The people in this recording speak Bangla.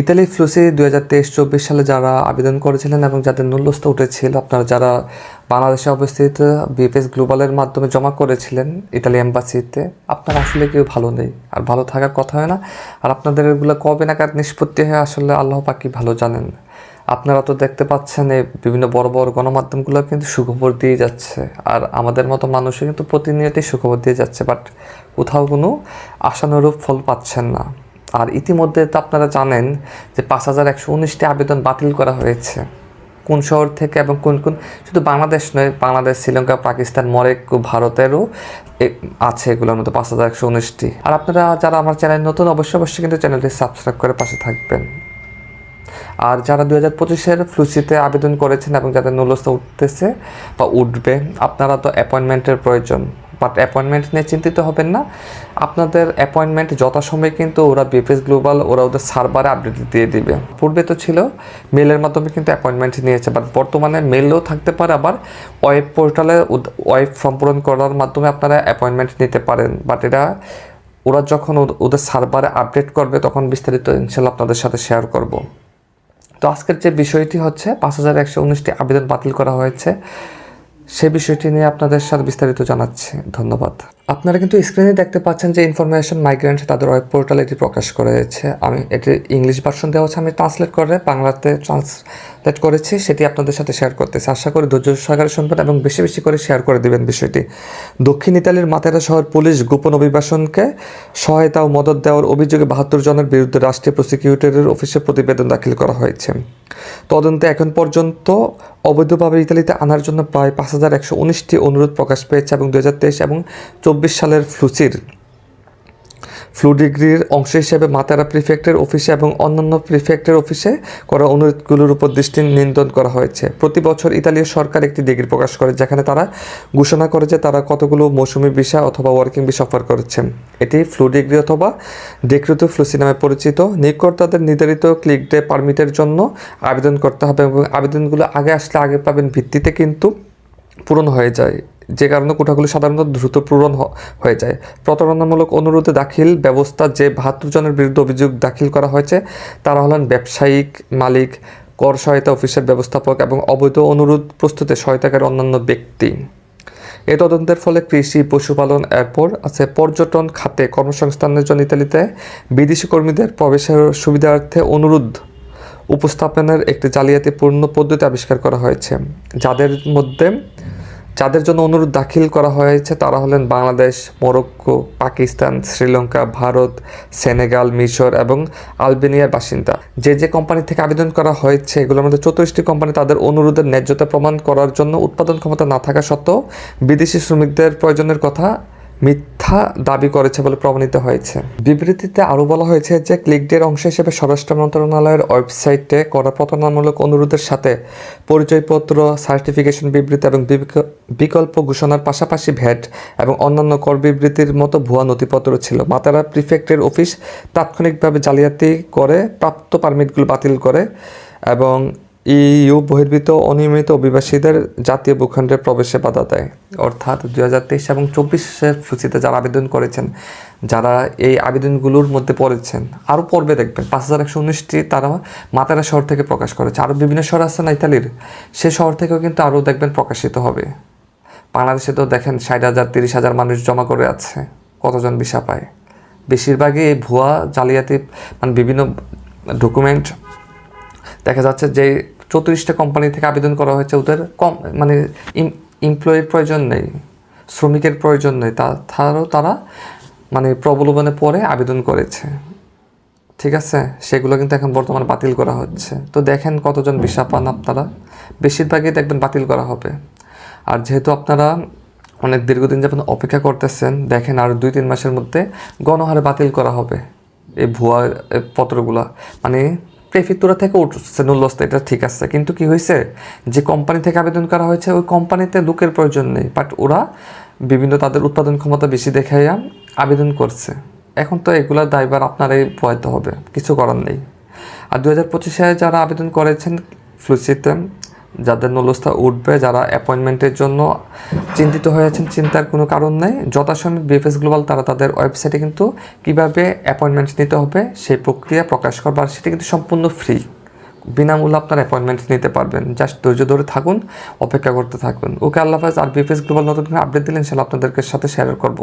ইতালি ফ্লুসি দুই হাজার তেইশ চব্বিশ সালে যারা আবেদন করেছিলেন এবং যাদের নুল্যস্ত উঠেছিল আপনারা যারা বাংলাদেশে অবস্থিত বিএফএস গ্লোবালের মাধ্যমে জমা করেছিলেন ইতালি এম্বাসিতে, আপনারা আসলে কেউ ভালো নেই। আর ভালো থাকার কথা হয় না। আর আপনাদের এগুলো কবে নাগাদ নিষ্পত্তি হয়, আসলে আল্লাহ পাকি ভালো জানেন। আপনারা তো দেখতে পাচ্ছেন এই বিভিন্ন বড় বড় গণমাধ্যমগুলো কিন্তু সুখবর দিয়ে যাচ্ছে। আর আমাদের মতো মানুষও কিন্তু প্রতিনিয়তই সুখবর দিয়ে যাচ্ছে। বাট কোথাও কোনো আশানুরূপ ফল পাচ্ছেন না। আর ইতিমধ্যে তো আপনারা জানেন যে পাঁচ হাজার একশো উনিশটি আবেদন বাতিল করা হয়েছে। কোন শহর থেকে এবং কোন কোন, শুধু বাংলাদেশ নয়, বাংলাদেশ, শ্রীলঙ্কা, পাকিস্তান, মরেক্কো, ভারতেরও আছে এগুলোর মধ্যে পাঁচ হাজার একশো উনিশটি। আর আপনারা যারা আমার চ্যানেল নতুন, অবশ্যই অবশ্যই কিন্তু চ্যানেলটি সাবস্ক্রাইব করে পাশে থাকবেন। আর যারা দু হাজার পঁচিশের ফ্লুসিতে আবেদন করেছেন এবং যাদের নুলস্থ উঠতেছে বা উঠবে, আপনারা তো অ্যাপয়েন্টমেন্টের প্রয়োজন। বাট অ্যাপয়েন্টমেন্ট নিয়ে চিন্তিত হবেন না। আপনাদের অ্যাপয়েন্টমেন্ট যথাসময়ে কিন্তু ওরা বিপিএস গ্লোবাল ওরা ওদের সার্ভারে আপডেট দিয়ে দিবে। পূর্বে তো ছিল মেলের মাধ্যমে কিন্তু অ্যাপয়েন্টমেন্ট নিয়েছে বাট বর্তমানে মেলও থাকতে পারে, আবার ওয়েব পোর্টালে ওয়েব ফর্ম পূরণ করার মাধ্যমে আপনারা অ্যাপয়েন্টমেন্ট নিতে পারেন। বাট এটা ওরা যখন ওদ- ওদের সার্ভারে আপডেট করবে, তখন বিস্তারিত ইনশাল্লাহ আপনাদের সাথে শেয়ার করব। তো আজকের যে বিষয়টি হচ্ছে, পাঁচ হাজার একশো উনিশটি আবেদন বাতিল করা হয়েছে। সে বিষয়টি নিয়ে আপনাদের সাথে বিস্তারিত জানাচ্ছি। ধন্যবাদ। আপনারা কিন্তু স্ক্রিনে দেখতে পাচ্ছেন যে ইনফরমেশন মাইগ্রেন্ট তাদের ওয়েব পোর্টালে এটি প্রকাশ করেছে। আমি এটি ইংলিশ ভার্সন দেওয়া হচ্ছে আমি ট্রান্সলেট করে বাংলাতে ট্রান্সলেট করেছি, সেটি আপনাদের সাথে শেয়ার করতেছি। আশা করি ধৈর্য সহকারে শুনবেন এবং বেশি বেশি করে শেয়ার করে দেবেন বিষয়টি। দক্ষিণ ইতালির মাতেরা শহর পুলিশ গোপন অভিবাসনকে সহায়তা ও মদত দেওয়ার অভিযোগে বাহাত্তর জনের বিরুদ্ধে রাষ্ট্রীয় প্রসিকিউটরের অফিসে প্রতিবেদন দাখিল করা হয়েছে। তদন্তে এখন পর্যন্ত অবৈধভাবে ইতালিতে আনার জন্য প্রায় পাঁচ হাজার একশো উনিশটি অনুরোধ প্রকাশ পেয়েছে এবং দু হাজার তেইশ এবং চব্বিশ সালের ফ্লুসির ফ্লু ডিগ্রির অংশ হিসেবে মাতারা প্রিফেক্টের অফিসে এবং অন্যান্য প্রিফেক্টের অফিসে করা অনুরোধগুলোর উপর দৃষ্টি নিয়ন্ত্রণ করা হয়েছে। প্রতি বছর ইতালীয় সরকার একটি ডিগ্রি প্রকাশ করে, যেখানে তারা ঘোষণা করে যে তারা কতগুলো মৌসুমি ভিসা অথবা ওয়ার্কিং ভিসা অফার করেছে। এটি ফ্লু ডিগ্রি অথবা ডেক্রিত ফ্লুসি নামে পরিচিত। নিয়োগকর্তাদের নির্ধারিত ক্লিক ডে পারমিটের জন্য আবেদন করতে হবে এবং আবেদনগুলো আগে আসলে আগে পাবেন ভিত্তিতে কিন্তু পূরণ হয়ে যায়। যে কারণে কোঠাগুলি সাধারণত দ্রুত পূরণ হয়ে যায়। প্রতারণামূলক অনুরোধে দাখিল ব্যবস্থা যে বাহাত্তর জনের বিরুদ্ধে অভিযোগ দাখিল করা হয়েছে, তারা হলেন ব্যবসায়িক মালিক, কর সহায়তা অফিসের ব্যবস্থাপক এবং অবৈধ অনুরোধ প্রস্তুতে সহায়তাকারী অন্যান্য ব্যক্তি। এ তদন্তের ফলে কৃষি, পশুপালন, এরপর আছে পর্যটন খাতে কর্মসংস্থানের জন্য ইতালিতে বিদেশি কর্মীদের প্রবেশের সুবিধার্থে অনুরোধ উপস্থাপনের একটি জালিয়াতিপূর্ণ পদ্ধতি আবিষ্কার করা হয়েছে, যাদের মধ্যে যাদের জন্য অনুরোধ দাখিল করা হয়েছে, তারা হলেন বাংলাদেশ, মরক্কো, পাকিস্তান, শ্রীলঙ্কা, ভারত, সেনেগাল, মিশর এবং আলবেনিয়ার বাসিন্দা। যে যে কোম্পানি থেকে আবেদন করা হয়েছে, এগুলোর মধ্যে চৌত্রিশটি কোম্পানি তাদের অনুরোধের ন্যায্যতা প্রমাণ করার জন্য উৎপাদন ক্ষমতা না থাকা সত্ত্বেও বিদেশি শ্রমিকদের প্রয়োজনের কথা মিথ্যা দাবি করেছে বলে প্রমাণিত হয়েছে। বিবৃতিতে আরও বলা হয়েছে যে ক্লিকডের অংশ হিসেবে স্বরাষ্ট্র মন্ত্রণালয়ের ওয়েবসাইটে করা প্রতারণামূলক অনুরোধের সাথে পরিচয়পত্র, সার্টিফিকেশন বিবৃতি এবং বিক- বিকল্প ঘোষণার পাশাপাশি ভ্যাট এবং অন্যান্য কর বিবৃতির মতো ভুয়া নথিপত্র ছিল। মাতারা প্রিফেক্টের অফিস তাৎক্ষণিকভাবে জালিয়াতি করে প্রাপ্ত পারমিটগুলো বাতিল করে এবং ইইউ বহির্ভূত অনিয়মিত অভিবাসীদের জাতীয় ভূখণ্ডে প্রবেশে বাধা দেয়। অর্থাৎ দু হাজার তেইশ এবং চব্বিশের সূচিতে যারা আবেদন করেছেন, যারা এই আবেদনগুলোর মধ্যে পড়েছেন, আরও পড়বে দেখবেন, পাঁচ হাজার একশো উনিশটি তারা মাতারা শহর থেকে প্রকাশ করেছে। আরও বিভিন্ন শহর আছে না ইতালির? সে শহর থেকেও কিন্তু আরও দেখবেন প্রকাশিত হবে। বাংলাদেশে তো দেখেন ষাট হাজার, তিরিশ হাজার মানুষ জমা করে আছে, কতজন ভিসা পায়? বেশিরভাগই এই ভুয়া জালিয়াতি মানে বিভিন্ন ডকুমেন্ট দেখা যাচ্ছে যে চৌত্রিশটা কোম্পানি থেকে আবেদন করা হয়েছে, ওদের কম মানে এমপ্লয়ের প্রয়োজন নেই, শ্রমিকের প্রয়োজন নেই তাছাড়াও তারা মানে প্রবলবনে পরে আবেদন করেছে। ঠিক আছে? সেগুলো কিন্তু এখন বর্তমানে বাতিল করা হচ্ছে। তো দেখেন কতজন ভিসা পান আপনারা। বেশিরভাগই দেখবেন বাতিল করা হবে। আর যেহেতু আপনারা অনেক দীর্ঘদিন যাবত অপেক্ষা করতেছেন, দেখেন আর দুই, তিন মাসের মধ্যে গণহারে বাতিল করা হবে। এই ভুয়া পত্রগুলা। মানে প্রেফিতুরা থেকে উঠছে নুল্লস্ত এটা ঠিক আছে। কিন্তু কি হয়েছে? যে কোম্পানি থেকে আবেদন করা হয়েছে, ওই কোম্পানিতে লোকের প্রয়োজন নেই। বাট ওরা বিভিন্ন তাদের উৎপাদন ক্ষমতা বেশি দেখাইয়া আবেদন করছে। এখন তো এগুলা দায়বার আপনারাই পোয়াইতে হবে, কিছু করার নেই। আর দু হাজার পঁচিশে যারা আবেদন করেছেন ফ্লুসিতে যাদের নুলস্থা উঠবে, যারা অ্যাপয়েন্টমেন্টের জন্য চিন্তিত হয়েছেন চিন্তার কোনো কারণ নেই। যথাসময় বিএফএস গ্লোবাল তারা তাদের ওয়েবসাইটে কিন্তু কীভাবে অ্যাপয়েন্টমেন্ট নিতে হবে, সেই প্রক্রিয়া প্রকাশ করবার সেটা কিন্তু সম্পূর্ণ ফ্রি বিনামূল্যে আপনার অ্যাপয়েন্টমেন্ট নিতে পারবেন। জাস্ট ধৈর্য ধরে থাকুন, অপেক্ষা করতে থাকুন। ওকে আল্লাহ হাফেজ। আর বিএফএস গ্লোবাল নতুন আপডেট দিলেন সেটা আপনাদেরকে সাথে শেয়ার করব।